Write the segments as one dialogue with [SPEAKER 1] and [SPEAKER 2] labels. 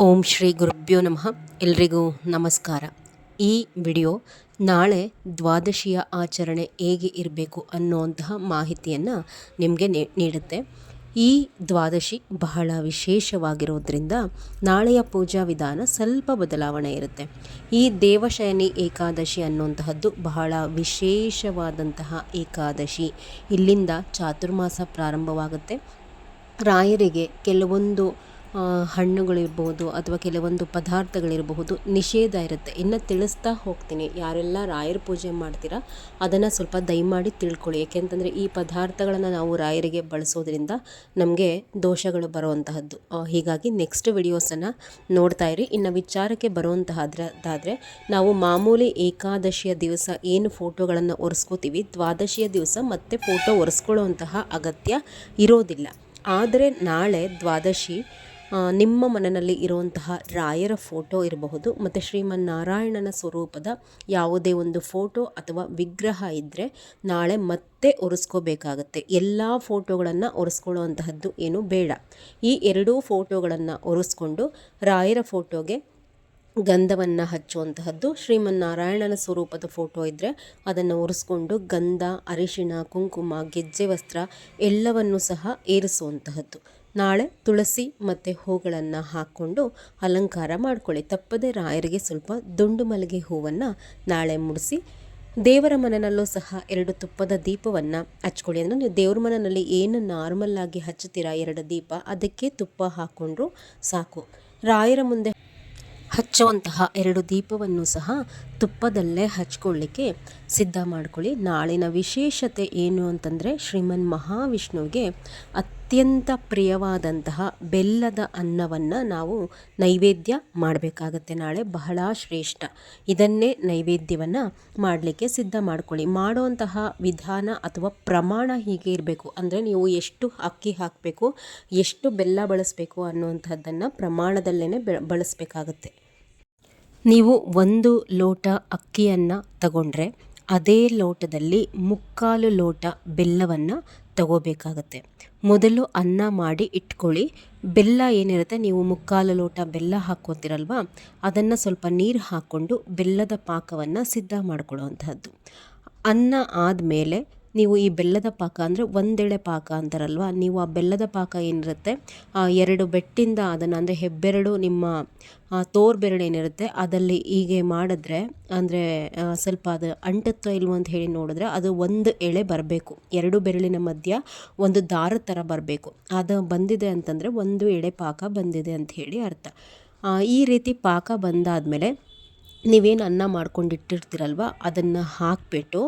[SPEAKER 1] ಓಂ ಶ್ರೀ ಗುರುಭ್ಯೋ ನಮಃ. ಎಲ್ರಿಗೂ ನಮಸ್ಕಾರ. ಈ ವಿಡಿಯೋ ನಾಳೆ ದ್ವಾದಶಿಯ ಆಚರಣೆ ಹೇಗೆ ಇರಬೇಕು ಅನ್ನುವಂತಹ ಮಾಹಿತಿಯನ್ನು ನಿಮಗೆ ನೀಡುತ್ತೆ. ಈ ದ್ವಾದಶಿ ಬಹಳ ವಿಶೇಷವಾಗಿರೋದ್ರಿಂದ ನಾಳೆಯ ಪೂಜಾ ವಿಧಾನ ಸ್ವಲ್ಪ ಬದಲಾವಣೆ ಇರುತ್ತೆ. ಈ ದೇವಶಯನಿ ಏಕಾದಶಿ ಅನ್ನುವಂತಹದ್ದು ಬಹಳ ವಿಶೇಷವಾದಂತಹ ಏಕಾದಶಿ. ಇಲ್ಲಿಂದ ಚಾತುರ್ಮಾಸ ಪ್ರಾರಂಭವಾಗುತ್ತೆ. ರಾಯರಿಗೆ ಕೆಲವೊಂದು ಹಣ್ಣುಗಳಿರ್ಬೋದು ಅಥವಾ ಕೆಲವೊಂದು ಪದಾರ್ಥಗಳಿರಬಹುದು, ನಿಷೇಧ ಇರುತ್ತೆ. ಇನ್ನು ತಿಳಿಸ್ತಾ ಹೋಗ್ತೀನಿ. ಯಾರೆಲ್ಲ ರಾಯರ ಪೂಜೆ ಮಾಡ್ತೀರಾ, ಅದನ್ನು ಸ್ವಲ್ಪ ದಯಮಾಡಿ ತಿಳ್ಕೊಳ್ಳಿ. ಏಕೆಂತಂದರೆ ಈ ಪದಾರ್ಥಗಳನ್ನು ನಾವು ರಾಯರಿಗೆ ಬಳಸೋದ್ರಿಂದ ನಮಗೆ ದೋಷಗಳು ಬರುವಂತಹದ್ದು. ಹೀಗಾಗಿ ನೆಕ್ಸ್ಟ್ ವಿಡಿಯೋಸನ್ನು ನೋಡ್ತಾ ಇರಿ. ಇನ್ನು ವಿಚಾರಕ್ಕೆ ಬರುವಂತಹದ್ದಾದರೆ, ನಾವು ಮಾಮೂಲಿ ಏಕಾದಶಿಯ ದಿವಸ ಏನು ಫೋಟೋಗಳನ್ನು ಒರೆಸ್ಕೋತೀವಿ, ದ್ವಾದಶಿಯ ದಿವಸ ಮತ್ತೆ ಫೋಟೋ ಒರೆಸ್ಕೊಳ್ಳುವಂತಹ ಅಗತ್ಯ ಇರೋದಿಲ್ಲ. ಆದರೆ ನಾಳೆ ದ್ವಾದಶಿ ನಿಮ್ಮ ಮನೆಯಲ್ಲಿ ಇರುವಂತಹ ರಾಯರ ಫೋಟೋ ಇರಬಹುದು, ಮತ್ತು ಶ್ರೀಮನ್ನಾರಾಯಣನ ಸ್ವರೂಪದ ಯಾವುದೇ ಒಂದು ಫೋಟೋ ಅಥವಾ ವಿಗ್ರಹ ಇದ್ದರೆ ನಾಳೆ ಮತ್ತೆ ಒರೆಸ್ಕೋಬೇಕಾಗತ್ತೆ. ಎಲ್ಲ ಫೋಟೋಗಳನ್ನು ಒರೆಸ್ಕೊಳ್ಳುವಂತಹದ್ದು ಏನು ಬೇಡ. ಈ ಎರಡೂ ಫೋಟೋಗಳನ್ನು ಒರೆಸ್ಕೊಂಡು ರಾಯರ ಫೋಟೋಗೆ ಗಂಧವನ್ನು ಹಚ್ಚುವಂತಹದ್ದು, ಶ್ರೀಮನ್ನಾರಾಯಣನ ಸ್ವರೂಪದ ಫೋಟೋ ಇದ್ದರೆ ಅದನ್ನು ಒರೆಸ್ಕೊಂಡು ಗಂಧ, ಅರಿಶಿಣ, ಕುಂಕುಮ, ಗೆಜ್ಜೆ, ವಸ್ತ್ರ ಎಲ್ಲವನ್ನು ಸಹ ಏರಿಸುವಂತಹದ್ದು. ನಾಳೆ ತುಳಸಿ ಮತ್ತು ಹೂಗಳನ್ನು ಹಾಕ್ಕೊಂಡು ಅಲಂಕಾರ ಮಾಡ್ಕೊಳ್ಳಿ. ತಪ್ಪದೆ ರಾಯರಿಗೆ ಸ್ವಲ್ಪ ದುಂಡು ಮಲ್ಲಿಗೆ ಹೂವನ್ನು ನಾಳೆ ಮುಡಿಸಿ ದೇವರ ಮನೆಯಲ್ಲೂ ಸಹ ಎರಡು ತುಪ್ಪದ ದೀಪವನ್ನು ಹಚ್ಕೊಳ್ಳಿ ಅಂದರೆ ನೀವು ದೇವ್ರ ಮನೆಯಲ್ಲಿ ಏನು ನಾರ್ಮಲ್ಲಾಗಿ ಹಚ್ಚುತ್ತೀರಾ ಎರಡು ದೀಪ, ಅದಕ್ಕೆ ತುಪ್ಪ ಹಾಕ್ಕೊಂಡ್ರು ಸಾಕು. ರಾಯರ ಮುಂದೆ ಹಚ್ಚುವಂತಹ ಎರಡು ದೀಪವನ್ನು ಸಹ ತುಪ್ಪದಲ್ಲೇ ಹಚ್ಕೊಳ್ಳಿಕ್ಕೆ ಸಿದ್ಧ ಮಾಡ್ಕೊಳ್ಳಿ. ನಾಳಿನ ವಿಶೇಷತೆ ಏನು ಅಂತಂದರೆ ಶ್ರೀಮನ್ ಮಹಾವಿಷ್ಣುವಿಗೆ ಅತ್ಯಂತ ಪ್ರಿಯವಾದಂತಹ ಬೆಲ್ಲದ ಅನ್ನವನ್ನು ನಾವು ನೈವೇದ್ಯ ಮಾಡಬೇಕಾಗತ್ತೆ. ನಾಳೆ ಬಹಳ ಶ್ರೇಷ್ಠ. ಇದನ್ನೇ ನೈವೇದ್ಯವನ್ನು ಮಾಡಲಿಕ್ಕೆ ಸಿದ್ಧ ಮಾಡ್ಕೊಳ್ಳಿ. ಮಾಡುವಂತಹ ವಿಧಾನ ಅಥವಾ ಪ್ರಮಾಣ ಹೀಗೆ ಇರಬೇಕು. ಅಂದರೆ ನೀವು ಎಷ್ಟು ಅಕ್ಕಿ ಹಾಕಬೇಕು, ಎಷ್ಟು ಬೆಲ್ಲ ಬಳಸಬೇಕು ಅನ್ನುವಂಥದ್ದನ್ನು ಪ್ರಮಾಣದಲ್ಲೇ ಬಳಸಬೇಕಾಗತ್ತೆ. ನೀವು ಒಂದು ಲೋಟ ಅಕ್ಕಿಯನ್ನು ತಗೊಂಡ್ರೆ ಅದೇ ಲೋಟದಲ್ಲಿ ಮುಕ್ಕಾಲು ಲೋಟ ಬೆಲ್ಲವನ್ನು ತಗೋಬೇಕಾಗತ್ತೆ. ಮೊದಲು ಅನ್ನ ಮಾಡಿ ಇಟ್ಕೊಳ್ಳಿ. ಬೆಲ್ಲ ಏನಿರುತ್ತೆ ನೀವು ಮುಕ್ಕಾಲು ಲೋಟ ಬೆಲ್ಲ ಹಾಕ್ಕೊತೀರಲ್ವ? ಅದನ್ನು ಸ್ವಲ್ಪ ನೀರು ಹಾಕ್ಕೊಂಡು ಬೆಲ್ಲದ ಪಾಕವನ್ನು ಸಿದ್ಧ ಮಾಡ್ಕೊಳ್ಳುವಂತಹದ್ದು. ಅನ್ನ ಆದಮೇಲೆ ನೀವು ಈ ಬೆಲ್ಲದ ಪಾಕ ಅಂದರೆ ಒಂದೆಳೆ ಪಾಕ ಅಂತಾರಲ್ವ, ನೀವು ಆ ಬೆಲ್ಲದ ಪಾಕ ಏನಿರುತ್ತೆ ಎರಡು ಬೆಟ್ಟಿಂದ ಅದನ್ನು ಅಂದರೆ ಹೆಬ್ಬೆರಡು, ನಿಮ್ಮ ತೋರ್ ಬೆರಳು ಏನಿರುತ್ತೆ ಅದರಲ್ಲಿ ಹೀಗೆ ಮಾಡಿದ್ರೆ ಅಂದರೆ ಸ್ವಲ್ಪ ಅದು ಅಂಟತ್ತೋ ಇಲ್ವೋ ಅಂತ ಹೇಳಿ ನೋಡಿದ್ರೆ ಅದು ಒಂದು ಎಳೆ ಬರಬೇಕು. ಎರಡು ಬೆರಳಿನ ಮಧ್ಯ ಒಂದು ದಾರದ ಥರ ಬರಬೇಕು. ಅದು ಬಂದಿದೆ ಅಂತಂದರೆ ಒಂದು ಎಳೆ ಪಾಕ ಬಂದಿದೆ ಅಂತ ಹೇಳಿ ಅರ್ಥ. ಈ ರೀತಿ ಪಾಕ ಬಂದಾದಮೇಲೆ ನೀವೇನು ಅನ್ನ ಮಾಡ್ಕೊಂಡಿಟ್ಟಿರ್ತೀರಲ್ವ, ಅದನ್ನು ಹಾಕಿಬಿಟ್ಟು,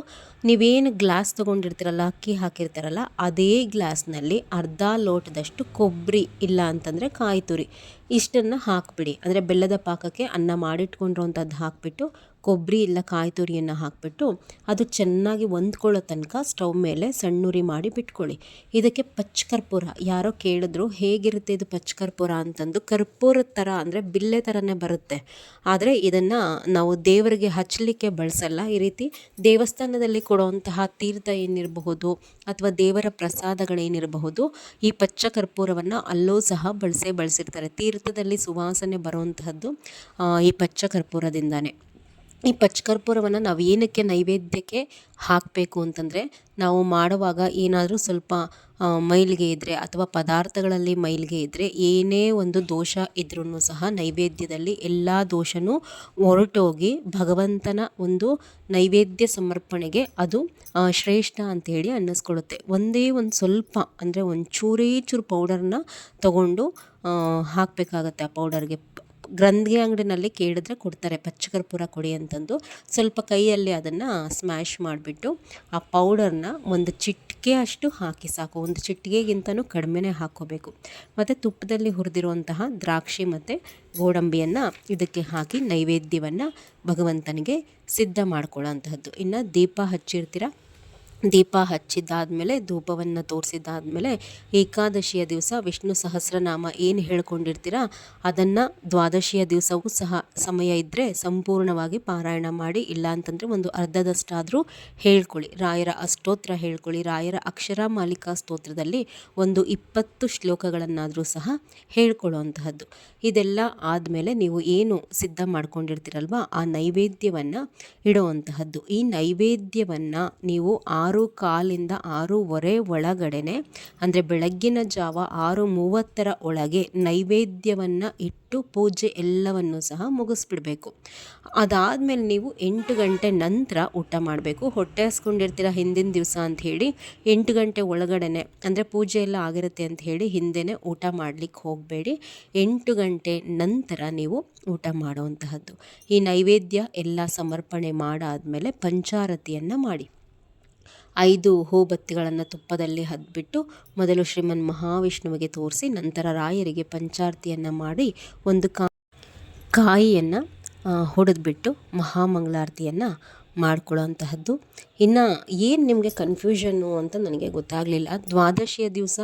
[SPEAKER 1] ನೀವೇನು ಗ್ಲಾಸ್ ತೊಗೊಂಡಿರ್ತೀರಲ್ಲ, ಅಕ್ಕಿ ಹಾಕಿರ್ತೀರಲ್ಲ, ಅದೇ ಗ್ಲಾಸ್ನಲ್ಲಿ ಅರ್ಧ ಲೋಟದಷ್ಟು ಕೊಬ್ಬರಿ ಇಲ್ಲ ಅಂತಂದರೆ ಕಾಯಿ ತುರಿ ಇಷ್ಟನ್ನು ಹಾಕಿಬಿಡಿ. ಅಂದರೆ ಬೆಲ್ಲದ ಪಾಕಕ್ಕೆ ಅನ್ನ ಮಾಡಿಟ್ಕೊಂಡಿರೋಂಥದ್ದು ಹಾಕಿಬಿಟ್ಟು ಕೊಬ್ಬರಿ ಇಲ್ಲ ಕಾಯಿ ತುರಿಯನ್ನು ಹಾಕಿಬಿಟ್ಟು ಅದು ಚೆನ್ನಾಗಿ ಹೊಂದ್ಕೊಳ್ಳೋ ತನಕ ಸ್ಟವ್ ಮೇಲೆ ಸಣ್ಣುರಿ ಮಾಡಿ ಬಿಟ್ಕೊಳ್ಳಿ. ಇದಕ್ಕೆ ಪಚ್ಚ ಕರ್ಪೂರ ಯಾರೋ ಕೇಳಿದ್ರು ಹೇಗಿರುತ್ತೆ ಇದು ಪಚ್ಚ ಕರ್ಪೂರ ಅಂತಂದು ಕರ್ಪೂರದ ಥರ ಅಂದರೆ ಬಿಲ್ಲೆ ಥರನೇ ಬರುತ್ತೆ. ಆದರೆ ಇದನ್ನು ನಾವು ದೇವರಿಗೆ ಹಚ್ಚಲಿಕ್ಕೆ ಬಳಸಲ್ಲ. ಈ ರೀತಿ ದೇವಸ್ಥಾನದಲ್ಲಿ ಕೊಡುವಂತಹ ತೀರ್ಥ ಏನಿರಬಹುದು ಅಥವಾ ದೇವರ ಪ್ರಸಾದಗಳೇನಿರಬಹುದು, ಈ ಪಚ್ಚ ಕರ್ಪೂರವನ್ನು ಅಲ್ಲೂ ಸಹ ಬಳಸೇ ಬಳಸಿರ್ತಾರೆ. ತೀರ್ಥದಲ್ಲಿ ಸುವಾಸನೆ ಬರುವಂತಹದ್ದು ಈ ಪಚ್ಚ ಕರ್ಪೂರದಿಂದಾನೇ ಈ ಪಚ್ಕರ್ಪೂರವನ್ನು ನಾವು ಏನಕ್ಕೆ ನೈವೇದ್ಯಕ್ಕೆ ಹಾಕಬೇಕು ಅಂತಂದರೆ, ನಾವು ಮಾಡುವಾಗ ಏನಾದರೂ ಸ್ವಲ್ಪ ಮೈಲಿಗೆ ಇದ್ದರೆ ಅಥವಾ ಪದಾರ್ಥಗಳಲ್ಲಿ ಮೈಲಿಗೆ ಇದ್ದರೆ ಏನೇ ಒಂದು ದೋಷ ಇದ್ರೂ ಸಹ ನೈವೇದ್ಯದಲ್ಲಿ ಎಲ್ಲ ದೋಷನೂ ಹೊರಟೋಗಿ ಭಗವಂತನ ಒಂದು ನೈವೇದ್ಯ ಸಮರ್ಪಣೆಗೆ ಅದು ಶ್ರೇಷ್ಠ ಅಂಥೇಳಿ ಅನ್ನಿಸ್ಕೊಳ್ಳುತ್ತೆ. ಒಂದೇ ಒಂದು ಸ್ವಲ್ಪ ಅಂದರೆ ಒಂದು ಚೂರೇ ಚೂರು ಪೌಡರ್ನ ತಗೊಂಡು ಹಾಕಬೇಕಾಗತ್ತೆ ಆ ಪೌಡರ್ಗೆ ಗ್ರಂಥಿಗೆ ಅಂಗಡಿನಲ್ಲಿ ಕೇಳಿದ್ರೆ ಕೊಡ್ತಾರೆ ಪಚ್ಚಕರ್ಪೂರ ಕೊಡಿ ಅಂತಂದು. ಸ್ವಲ್ಪ ಕೈಯಲ್ಲಿ ಅದನ್ನು ಸ್ಮ್ಯಾಶ್ ಮಾಡಿಬಿಟ್ಟು ಆ ಪೌಡರ್ನ ಒಂದು ಚಿಟಿಕೆ ಅಷ್ಟು ಹಾಕಿ ಸಾಕು. ಒಂದು ಚಿಟಿಕೆಗಿಂತನೂ ಕಡಿಮೆನೇ ಹಾಕೋಬೇಕು ಮತ್ತು ತುಪ್ಪದಲ್ಲಿ ಹುರಿದಿರುವಂತಹ ದ್ರಾಕ್ಷಿ ಮತ್ತು ಗೋಡಂಬಿಯನ್ನು ಇದಕ್ಕೆ ಹಾಕಿ ನೈವೇದ್ಯವನ್ನು ಭಗವಂತನಿಗೆ ಸಿದ್ಧ ಮಾಡ್ಕೊಳ್ಳೋ ಅಂತಹದ್ದು. ಇನ್ನು ದೀಪ ಹಚ್ಚಿರ್ತೀರ? ದೀಪ ಹಚ್ಚಿದ್ದಾದಮೇಲೆ, ಧೂಪವನ್ನು ತೋರಿಸಿದ್ದಾದಮೇಲೆ, ಏಕಾದಶಿಯ ದಿವಸ ವಿಷ್ಣು ಸಹಸ್ರನಾಮ ಏನು ಹೇಳ್ಕೊಂಡಿರ್ತೀರ, ಅದನ್ನು ದ್ವಾದಶಿಯ ದಿವಸವೂ ಸಹ ಸಮಯ ಇದ್ದರೆ ಸಂಪೂರ್ಣವಾಗಿ ಪಾರಾಯಣ ಮಾಡಿ, ಇಲ್ಲ ಅಂತಂದರೆ ಒಂದು ಅರ್ಧದಷ್ಟಾದರೂ ಹೇಳ್ಕೊಳ್ಳಿ. ರಾಯರ ಅಷ್ಟೋತ್ರ ಹೇಳ್ಕೊಳ್ಳಿ. ರಾಯರ ಅಕ್ಷರ ಮಾಲಿಕಾ ಸ್ತೋತ್ರದಲ್ಲಿ ಒಂದು ಇಪ್ಪತ್ತು ಶ್ಲೋಕಗಳನ್ನಾದರೂ ಸಹ ಹೇಳ್ಕೊಳ್ಳುವಂತಹದ್ದು. ಇದೆಲ್ಲ ಆದಮೇಲೆ ನೀವು ಏನು ಸಿದ್ಧ ಮಾಡ್ಕೊಂಡಿರ್ತೀರಲ್ವ, ಆ ನೈವೇದ್ಯವನ್ನು ಇಡುವಂತಹದ್ದು. ಈ ನೈವೇದ್ಯವನ್ನು ನೀವು ಆರು ಕಾಲಿಂದ ಆರೂವರೆ ಒಳಗಡೆನೆ, ಅಂದರೆ ಬೆಳಗ್ಗಿನ ಜಾವ ಆರು ಮೂವತ್ತರ ಒಳಗೆ ನೈವೇದ್ಯವನ್ನು ಇಟ್ಟು ಪೂಜೆ ಎಲ್ಲವನ್ನು ಸಹ ಮುಗಿಸ್ಬಿಡಬೇಕು. ಅದಾದಮೇಲೆ ನೀವು ಎಂಟು ಗಂಟೆ ನಂತರ ಊಟ ಮಾಡಬೇಕು. ಹೊಟ್ಟೆ ಹಸ್ಕೊಂಡಿರ್ತೀರ ಹಿಂದಿನ ದಿವಸ ಅಂತ ಹೇಳಿ ಎಂಟು ಗಂಟೆ ಒಳಗಡೆನೆ, ಅಂದರೆ ಪೂಜೆ ಎಲ್ಲ ಆಗಿರುತ್ತೆ ಅಂತ ಹೇಳಿ ಹಿಂದೆನೇ ಊಟ ಮಾಡಲಿಕ್ಕೆ ಹೋಗಬೇಡಿ. ಎಂಟು ಗಂಟೆ ನಂತರ ನೀವು ಊಟ ಮಾಡುವಂತಹದ್ದು. ಈ ನೈವೇದ್ಯ ಎಲ್ಲ ಸಮರ್ಪಣೆ ಮಾಡಾದಮೇಲೆ ಪಂಚಾರತಿಯನ್ನು ಮಾಡಿ. ಐದು ಹೂಬತ್ತಿಗಳನ್ನು ತುಪ್ಪದಲ್ಲಿ ಹದ್ಬಿಟ್ಟು ಮೊದಲು ಶ್ರೀಮನ್ ಮಹಾವಿಷ್ಣುವಿಗೆ ತೋರಿಸಿ, ನಂತರ ರಾಯರಿಗೆ ಪಂಚಾರತಿಯನ್ನು ಮಾಡಿ ಒಂದು ಕಾಯಿಯನ್ನು ಹೊಡೆದ್ಬಿಟ್ಟು ಮಹಾಮಂಗಳಾರತಿಯನ್ನು ಮಾಡ್ಕೊಳ್ಳೋಂತಹದ್ದು ಇನ್ನು ಏನು ನಿಮಗೆ ಕನ್ಫ್ಯೂಷನ್ನು ಅಂತ ನನಗೆ ಗೊತ್ತಾಗಲಿಲ್ಲ. ದ್ವಾದಶಿಯ ದಿವಸ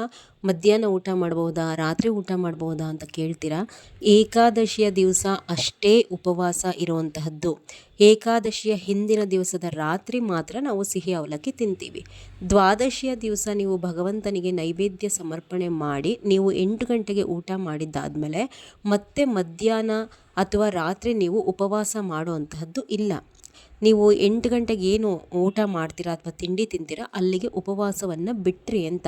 [SPEAKER 1] ಮಧ್ಯಾಹ್ನ ಊಟ ಮಾಡ್ಬೋದಾ, ರಾತ್ರಿ ಊಟ ಮಾಡ್ಬೋದಾ ಅಂತ ಕೇಳ್ತೀರಾ? ಏಕಾದಶಿಯ ದಿವಸ ಅಷ್ಟೇ ಉಪವಾಸ ಇರುವಂತಹದ್ದು. ಏಕಾದಶಿಯ ಹಿಂದಿನ ದಿವಸದ ರಾತ್ರಿ ಮಾತ್ರ ನಾವು ಸಿಹಿ ಅವಲಕ್ಕಿ ತಿಂತೀವಿ. ದ್ವಾದಶಿಯ ದಿವಸ ನೀವು ಭಗವಂತನಿಗೆ ನೈವೇದ್ಯ ಸಮರ್ಪಣೆ ಮಾಡಿ, ನೀವು ಎಂಟು ಗಂಟೆಗೆ ಊಟ ಮಾಡಿದ್ದಾದಮೇಲೆ ಮತ್ತೆ ಮಧ್ಯಾಹ್ನ ಅಥವಾ ರಾತ್ರಿ ನೀವು ಉಪವಾಸ ಮಾಡುವಂತಹದ್ದು ಇಲ್ಲ. ನೀವು ಎಂಟು ಗಂಟೆಗೆ ಏನು ಊಟ ಮಾಡ್ತೀರಾ ಅಥವಾ ತಿಂಡಿ ತಿಂತೀರಾ, ಅಲ್ಲಿಗೆ ಉಪವಾಸವನ್ನು ಬಿಟ್ರಿ ಅಂತ.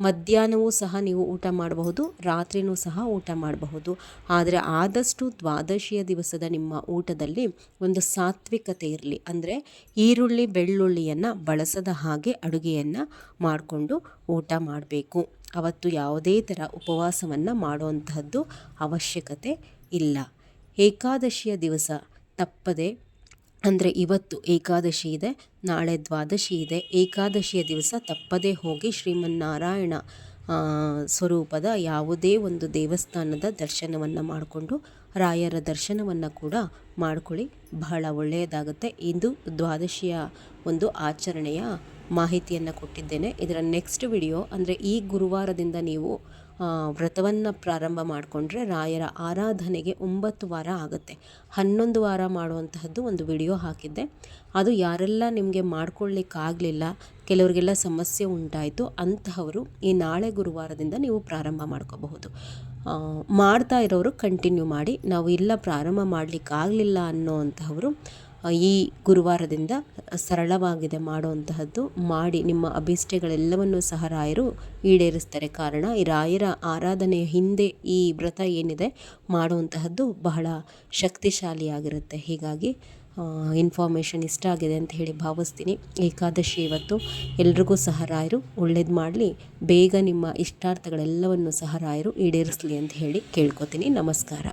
[SPEAKER 1] ಮಧ್ಯಾಹ್ನವೂ ಸಹ ನೀವು ಊಟ ಮಾಡಬಹುದು, ರಾತ್ರಿನೂ ಸಹ ಊಟ ಮಾಡಬಹುದು. ಆದರೆ ಆದಷ್ಟು ದ್ವಾದಶಿಯ ದಿವಸದ ನಿಮ್ಮ ಊಟದಲ್ಲಿ ಒಂದು ಸಾತ್ವಿಕತೆ ಇರಲಿ. ಅಂದರೆ ಈರುಳ್ಳಿ, ಬೆಳ್ಳುಳ್ಳಿಯನ್ನು ಬಳಸದ ಹಾಗೆ ಅಡುಗೆಯನ್ನು ಮಾಡಿಕೊಂಡು ಊಟ ಮಾಡಬೇಕು. ಅವತ್ತು ಯಾವುದೇ ಥರ ಉಪವಾಸವನ್ನು ಮಾಡುವಂತಹದ್ದು ಅವಶ್ಯಕತೆ ಇಲ್ಲ. ಏಕಾದಶಿಯ ದಿವಸ ತಪ್ಪದೆ ಅಂದರೆ ಇವತ್ತು ಏಕಾದಶಿ ಇದೆ, ನಾಳೆ ದ್ವಾದಶಿ ಇದೆ. ಏಕಾದಶಿಯ ದಿವಸ ತಪ್ಪದೇ ಹೋಗಿ ಶ್ರೀಮನ್ನಾರಾಯಣ ಸ್ವರೂಪದ ಯಾವುದೇ ಒಂದು ದೇವಸ್ಥಾನದ ದರ್ಶನವನ್ನು ಮಾಡಿಕೊಂಡು ರಾಯರ ದರ್ಶನವನ್ನು ಕೂಡ ಮಾಡ್ಕೊಳ್ಳಿ. ಬಹಳ ಒಳ್ಳೆಯದಾಗುತ್ತೆ. ಇಂದು ದ್ವಾದಶಿಯ ಒಂದು ಆಚರಣೆಯ ಮಾಹಿತಿಯನ್ನು ಕೊಟ್ಟಿದ್ದೇನೆ. ಇದರ ನೆಕ್ಸ್ಟ್ ವಿಡಿಯೋ ಅಂದರೆ ಈ ಗುರುವಾರದಿಂದ ನೀವು ವ್ರತವನ್ನು ಪ್ರಾರಂಭ ಮಾಡಿಕೊಂಡ್ರೆ ರಾಯರ ಆರಾಧನೆಗೆ ಒಂಬತ್ತು ವಾರ ಆಗುತ್ತೆ. ಹನ್ನೊಂದು ವಾರ ಮಾಡುವಂತಹದ್ದು ಒಂದು ವಿಡಿಯೋ ಹಾಕಿದ್ದೆ. ಅದು ಯಾರೆಲ್ಲ ನಿಮಗೆ ಮಾಡ್ಕೊಳ್ಳಿಕ್ಕಾಗಲಿಲ್ಲ ಕೆಲವರಿಗೆಲ್ಲ ಸಮಸ್ಯೆ ಉಂಟಾಯಿತು, ಅಂತಹವರು ಈ ನಾಳೆ ಗುರುವಾರದಿಂದ ನೀವು ಪ್ರಾರಂಭ ಮಾಡ್ಕೋಬಹುದು. ಮಾಡ್ತಾ ಇರೋರು ಕಂಟಿನ್ಯೂ ಮಾಡಿ, ನಾವು ಇಲ್ಲ ಪ್ರಾರಂಭ ಮಾಡಲಿಕ್ಕಾಗಲಿಲ್ಲ ಅನ್ನೋ ಅಂತಹವರು ಈ ಗುರುವಾರದಿಂದ ಸರಳವಾಗಿದೆ ಮಾಡುವಂತಹದ್ದು. ಮಾಡಿ ನಿಮ್ಮ ಅಭಿಷ್ಟೆಗಳೆಲ್ಲವನ್ನೂ ಸಹ ರಾಯರು ಈಡೇರಿಸ್ತಾರೆ. ಕಾರಣ ಈ ರಾಯರ ಆರಾಧನೆಯ ಹಿಂದೆ ಈ ವ್ರತ ಏನಿದೆ ಮಾಡುವಂತಹದ್ದು ಬಹಳ ಶಕ್ತಿಶಾಲಿಯಾಗಿರುತ್ತೆ. ಹೀಗಾಗಿ ಇನ್ಫಾರ್ಮೇಷನ್ ಇಷ್ಟ ಆಗಿದೆ ಅಂತ ಹೇಳಿ ಭಾವಿಸ್ತೀನಿ. ಏಕಾದಶಿ ಇವತ್ತು ಎಲ್ರಿಗೂ ಸಹ ರಾಯರು ಒಳ್ಳೇದು ಮಾಡಲಿ. ಬೇಗ ನಿಮ್ಮ ಇಷ್ಟಾರ್ಥಗಳೆಲ್ಲವನ್ನು ಸಹ ರಾಯರು ಈಡೇರಿಸಲಿ ಅಂತ ಹೇಳಿ ಕೇಳ್ಕೊತೀನಿ. ನಮಸ್ಕಾರ.